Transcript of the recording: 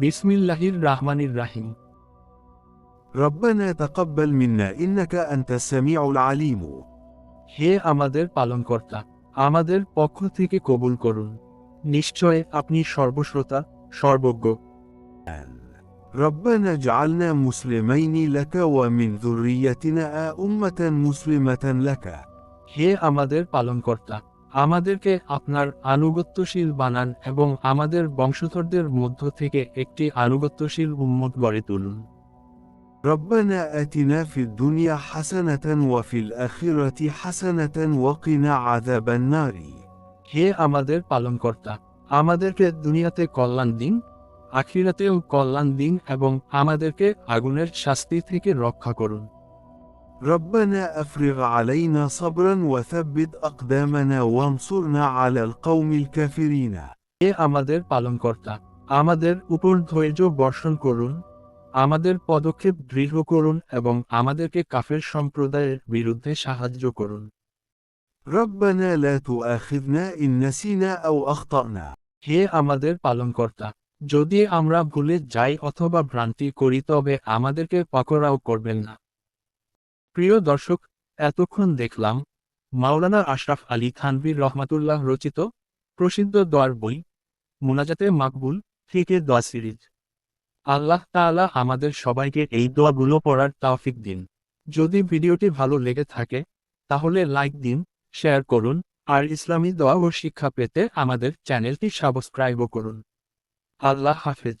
বিসমিল্লাহির রাহমানির রাহিম ربنا تقبل منا إنك أنت السميع العليم হে আমাদের পালনকর্তা আমাদের পক্ষ থেকে কবুল করুন নিশ্চয় আপনি সর্বশ্রোতা সর্বজ্ঞ ربنا اجعلنا مسلمين لك ومن ذريتنا أمة مسلمة لك হে আমাদের পালনকর্তা আমাদেরকে আপনার আনুগত্যশীল বানান এবং আমাদের বংশধরদের মধ্য থেকে একটি আনুগত্যশীল উম্মত গড়ে তুলুন ربنا آتنا في الدنيا حسنة وفي الآخرة حسنة وقنا عذاب النار হে আমাদের পালনকর্তা আমাদেরকে দুনিয়াতে কল্যাণ দিন আখিরাতেও কল্যাণ দিন এবং আমাদেরকে আগুনের শাস্তি থেকে রক্ষা করুন ربنا أفرغ علينا صبرا وثبت أقدامنا وانصرنا على القوم الكافرين হে আমাদের পালনকর্তা আমাদের উপর ধৈর্য বর্ষণ করুন আমাদের পদক্ষেপ দৃঢ় করুন এবং আমাদেরকে কাফের সম্প্রদায়ের বিরুদ্ধে সাহায্য করুন ربنا لا تؤاخذنا إن نسينا أو أخطأنا হে আমাদের পালনকর্তা যদি আমরা ভুলে যাই অথবা ভ্রান্তি করি তবে আমাদেরকে পাকড়াও করবেন না প্রিয় দর্শক, এতক্ষণ দেখলাম মাওলানা আশরাফ আলী থানভীর রহমাতুল্লাহ রচিত প্রসিদ্ধ দোয়ার বই, মুনাজাতে মাকবুল থেকে দোয়া সিরিজ। আল্লাহ তাআলা আমাদের সবাইকে এই দোয়াগুলো পড়ার তাওফিক দিন। যদি ভিডিওটি ভালো লেগে থাকে, তাহলে লাইক দিন, শেয়ার করুন, আর ইসলামী দোয়া ও শিক্ষা পেতে আমাদের চ্যানেলটি সাবস্ক্রাইবও করুন। আল্লাহ হাফেজ।